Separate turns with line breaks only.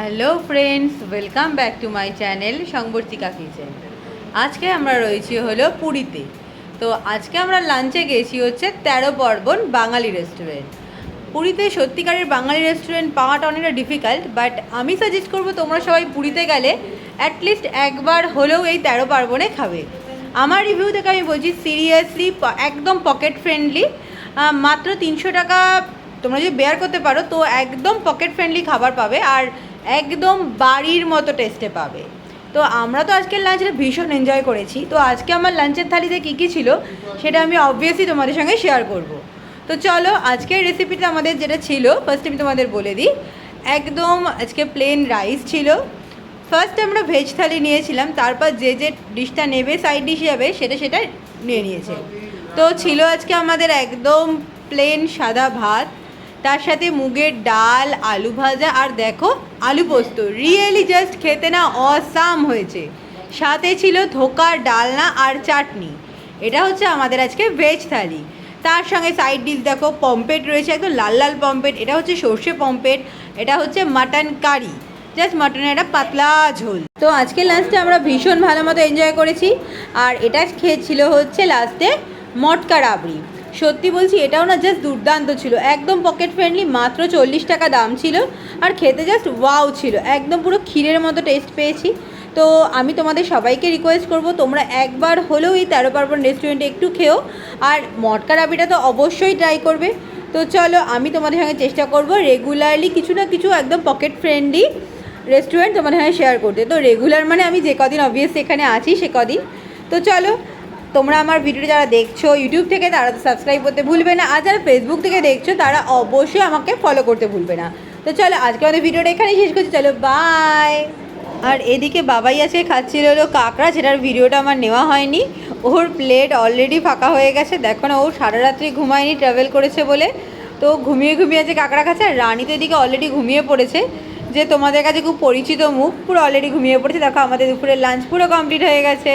Hello friends, welcome back to my channel Sambartika kitchen. আজকে আমরা রয়েছি হলো পুরীতে। তো আজকে আমরা লাঞ্চে গেছি হচ্ছে তেরো পর্বণ বাঙালি রেস্টুরেন্ট। পুরীতে সত্যিকারের বাঙালি রেস্টুরেন্ট পাওয়াটা অনেকটা ডিফিকাল্ট বাট আমি সাজেস্ট করব তোমরা সবাই পুরীতে গেলে অ্যাটলিস্ট একবার হলেও এই তেরো পার্বণে খাবে। আমার রিভিউ থেকে আমি বলছি সিরিয়াসলি একদম পকেট ফ্রেন্ডলি মাত্র তিনশো টাকা তোমরা যদি বেয়ার করতে পারো, তো একদম পকেট ফ্রেন্ডলি খাবার পাবে। আর একদম বাড়ির মতো টেস্টে পাবে। তো আমরা তো আজকের লাঞ্চটা ভীষণ এনজয় করেছি। তো আজকে আমার লাঞ্চের থালিতে কী কী ছিল, সেটা আমি অবভিয়াসলি তোমাদের সঙ্গে শেয়ার করব। তো চলো, আজকের রেসিপিটা আমাদের যেটা ছিল ফার্স্ট আমি তোমাদের বলে দিই। একদম আজকে প্লেন রাইস ছিল। ফার্স্ট আমরা ভেজ থালি নিয়েছিলাম, তারপর যে যে ডিশটা নেবে সাইড ডিশ যাবে, সেটা সেটা নিয়ে নিয়েছে। তো ছিল আজকে আমাদের একদম প্লেন সাদা ভাত। তার সাথে মুগের ডাল, আলু ভাজা আর দেখো, আলু পোস্ত। রিয়েলি জাস্ট খেতে না অসাম হয়েছে। সাথে ছিল ধোকার ডালনা আর চাটনি। এটা হচ্ছে আমাদের আজকে ভেজ থালি। তার সঙ্গে সাইড ডিশ দেখো পম্পেট রয়েছে, একদম লাল লাল পম্পেট এটা হচ্ছে সর্ষে পম্পেট এটা হচ্ছে মাটন কারি জাস্ট মাটনের একটা পাতলা ঝোল। তো আজকে লাঞ্চটা আমরা ভীষণ ভালো মতো এনজয় করেছি। আর এটা খেয়েছিল হচ্ছে লাস্টে মটকা রাবড়ি। সত্যি বলছি, এটাও না জাস্ট দুর্দান্ত ছিল। একদম পকেট ফ্রেন্ডলি মাত্র চল্লিশ টাকা দাম ছিল। আর খেতে জাস্ট ওয়াও ছিল। একদম পুরো ক্ষীরের মতো টেস্ট পেয়েছি। তো আমি তোমাদের সবাইকে রিকোয়েস্ট করব, তোমরা একবার হলেও এই তেরো পার্বণ রেস্টুরেন্টে একটু খেও। আর মটকা রাবিটা তো অবশ্যই ট্রাই করবে। তো চলো, আমি তোমাদের সঙ্গে চেষ্টা করব রেগুলারলি কিছু না কিছু একদম পকেট ফ্রেন্ডলি রেস্টুরেন্ট তোমাদের সঙ্গে শেয়ার করতে। তো রেগুলার মানে আমি যে কদিন অবভিয়াসলি এখানে আছি, সে কদিন। তো চলো তোমরা আমার ভিডিওটা যারা দেখছ ইউটিউব থেকে তারা তো সাবস্ক্রাইব করতে ভুলবে না, আর যারা ফেসবুক থেকে দেখছ, তারা অবশ্যই আমাকে ফলো করতে ভুলবে না। তো চলো, আজকে আমাদের ভিডিওটা এখানেই শেষ করছি, চলো বাই আর এদিকে বাবাই আজকে খাচ্ছিল হলো কাঁকড়া সেটার ভিডিওটা আমার নেওয়া হয়নি। ওর প্লেট অলরেডি ফাঁকা হয়ে গেছে, দেখো না, ও সারা রাত্রি ঘুমায়নি ট্রাভেল করেছে বলে। তো ঘুমিয়ে ঘুমিয়ে আছে কাঁকড়া খাচ্ছে, আর রানী তো এদিকে অলরেডি ঘুমিয়ে পড়েছে। যে তোমাদের কাছে খুব পরিচিত মুখ, পুরো অলরেডি ঘুমিয়ে পড়েছে। দেখো, আমাদের দুপুরের লাঞ্চ পুরো কমপ্লিট হয়ে গেছে।